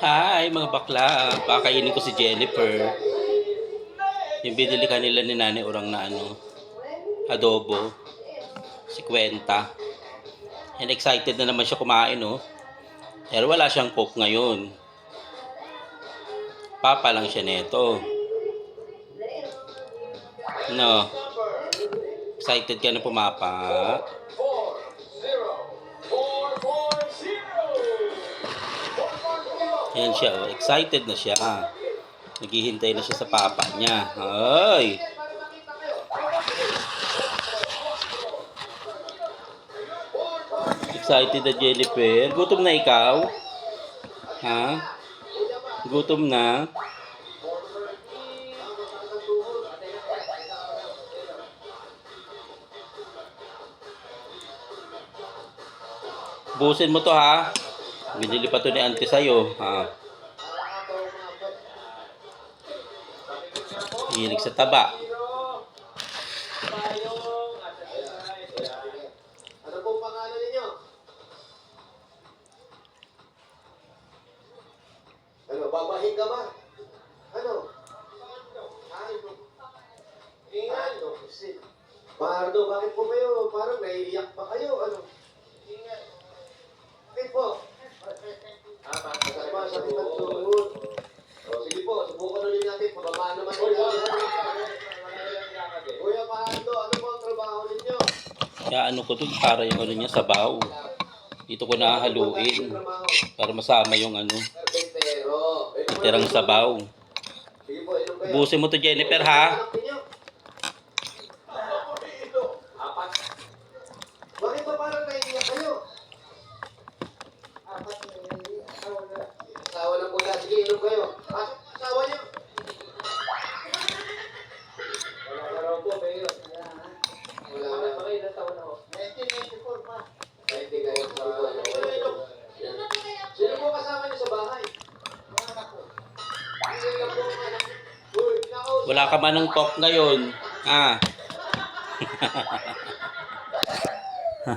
Hi mga bakla, pakainin ko si Jennifer. Yung binili kanila ni Nani Urang na ano, adobo. Si Kwenta. And excited na naman siya kumain, oh. Pero wala siyang cook ngayon. Papa lang siya neto. No. Excited ka na pumapa. Yan siya, oh. excited na siya. Naghihintay na siya sa papa niya. Ay! Excited na Jennifer. Gutom na ikaw? Ha? Gutom na? Busin mo to ha. Binili pa to ni auntie sa'yo. Ha? Hilig sa taba. Ano babahin ka ba? Ano? Ingal. Pardo, bakit po kayo? Parang naiiyak pa kayo. Ano? Bakit po? Ah, masama sa ating pagsuhod. O, sige po, subukan ulit Pababa naman ulit. Kuya Pardo, ano po ang trabaho ninyo? Kaya ano ko to, para yung ano niya, sabaw. Dito ko nahaluin. Para masama yung ano, Pero, tirang sabaw. Sige po, inom kayo. Busin mo to Jennifer ha. Anak ninyo? Apat. Bakit ba parang naiiyak kayo? Apat na Asawa ng kuya. Sige, inom kayo. Pasok ang asawa niyo. Wala na raw po, Mayor. Wala na. Wala na. ilang taon na ho? 1994 pa. 20 kayo sa... Sino po kasama niyo sa bahay? Mga anak ko. Sino lang po ang anak? Uy, nakausap. Wala ka man ng talk ngayon. Ah.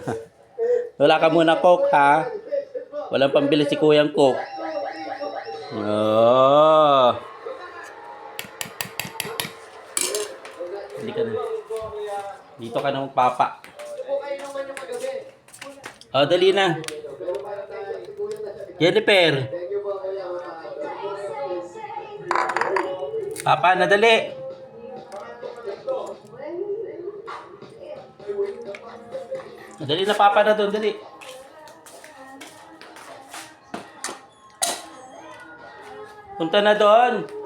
Wala ka muna coke ha. Walang pambili si Kuyang Coke. Oh. Hindi ka na. Dito ka na magpapa. Oh, dali na. Siya. Jennifer. Papa, nadali. Dali na papa na doon, dali. Punta na doon.